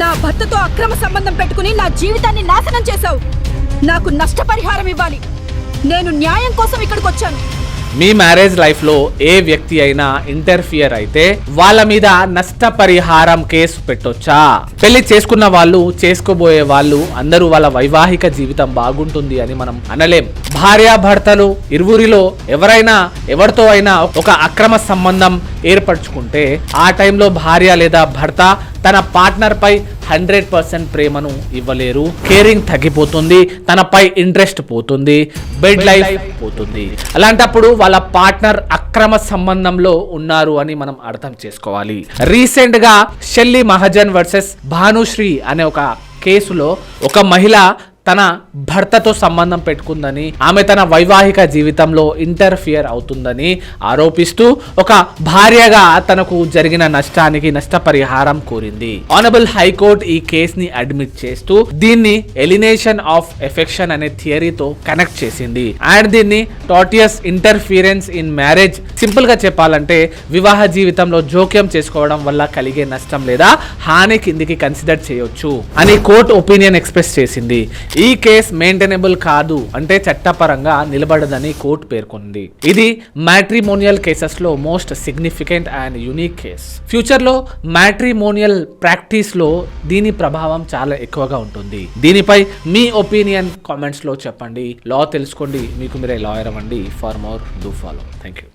నా భర్తతో అక్రమ సంబంధం పెట్టుకుని నా జీవితాన్ని నాశనం చేశావు. నాకు నష్టపరిహారం ఇవ్వాలి. నేను న్యాయం కోసం ఇక్కడికి వచ్చాను మీ మ్యారేజ్ లైఫ్లో ఏ వ్యక్తి అయినా ఇంటర్ఫియర్ అయితే వాళ్ళ మీద నష్టపరిహారం కేసు పెట్టొచ్చా? పెళ్ళి చేసుకున్న వాళ్ళు చేసుకోబోయే వాళ్ళు అందరూ వాళ్ళ వైవాహిక జీవితం బాగుంటుంది అని మనం అనలేం. భార్యాభర్తలు ఇరువురిలో ఎవరైనా ఎవరితో అయినా ఒక అక్రమ సంబంధం ఏర్పరచుకుంటే ఆ టైంలో భార్య లేదా భర్త తన పార్ట్నర్ పై హండ్రెడ్ పర్సెంట్ ప్రేమను ఇవ్వలేరు. కేరింగ్ తగ్గిపోతుంది తనపై ఇంట్రెస్ట్ పోతుంది బెడ్ లైఫ్ పోతుంది. అలాంటప్పుడు వాళ్ళ పార్ట్నర్ అక్రమ సంబంధంలో ఉన్నారు అని మనం అర్థం చేసుకోవాలి. రీసెంట్గా షెల్లి మహాజన్ వర్సెస్ భానుశ్రీ అనే ఒక కేసులో ఒక మహిళ తన భర్తతో సంబంధం పెట్టుకుందని ఆమె తన వైవాహిక జీవితంలో ఇంటర్ఫియర్ అవుతుందని ఆరోపిస్తూ ఒక భార్యగా తనకు జరిగిన నష్టానికి నష్టపరిహారం కోరింది. ఆనబుల్ హైకోర్టు ఈ కేసుని అడ్మిట్ చేస్తూ దీన్ని ఎలినేషన్ ఆఫ్ ఎఫెక్షన్ అనే థియరీతో కనెక్ట్ చేసింది. అండ్ దీన్ని టాటియస్ ఇంటర్ఫిరెన్స్ ఇన్ మ్యారేజ్ సింపుల్గా చెప్పాలంటే వివాహ జీవితంలో జోక్యం చేసుకోవడం వల్ల కలిగే నష్టం లేదా హాని కిందికి కన్సిడర్ చేయొచ్చు అని కోర్టు ఒపీనియన్ ఎక్స్ప్రెస్ చేసింది. ఈ కేస్ మెయింటైనబుల్ కాదు అంటే చట్టపరంగా నిలబడదని కోర్టు పేర్కొంది. ఇది మ్యాట్రిమోనియల్ కేసెస్లో most significant and unique case. ఫ్యూచర్లో మ్యాట్రిమోనియల్ ప్రాక్టీస్లో దీని ప్రభావం చాలా ఎక్కువగా ఉంటుంది. దీనిపై మీ ఒపీనియన్ కామెంట్స్లో చెప్పండి. లా తెలుసుకోండి. మీకు మీరే లాయర్ అవ్వండి. For more do follow. Thank you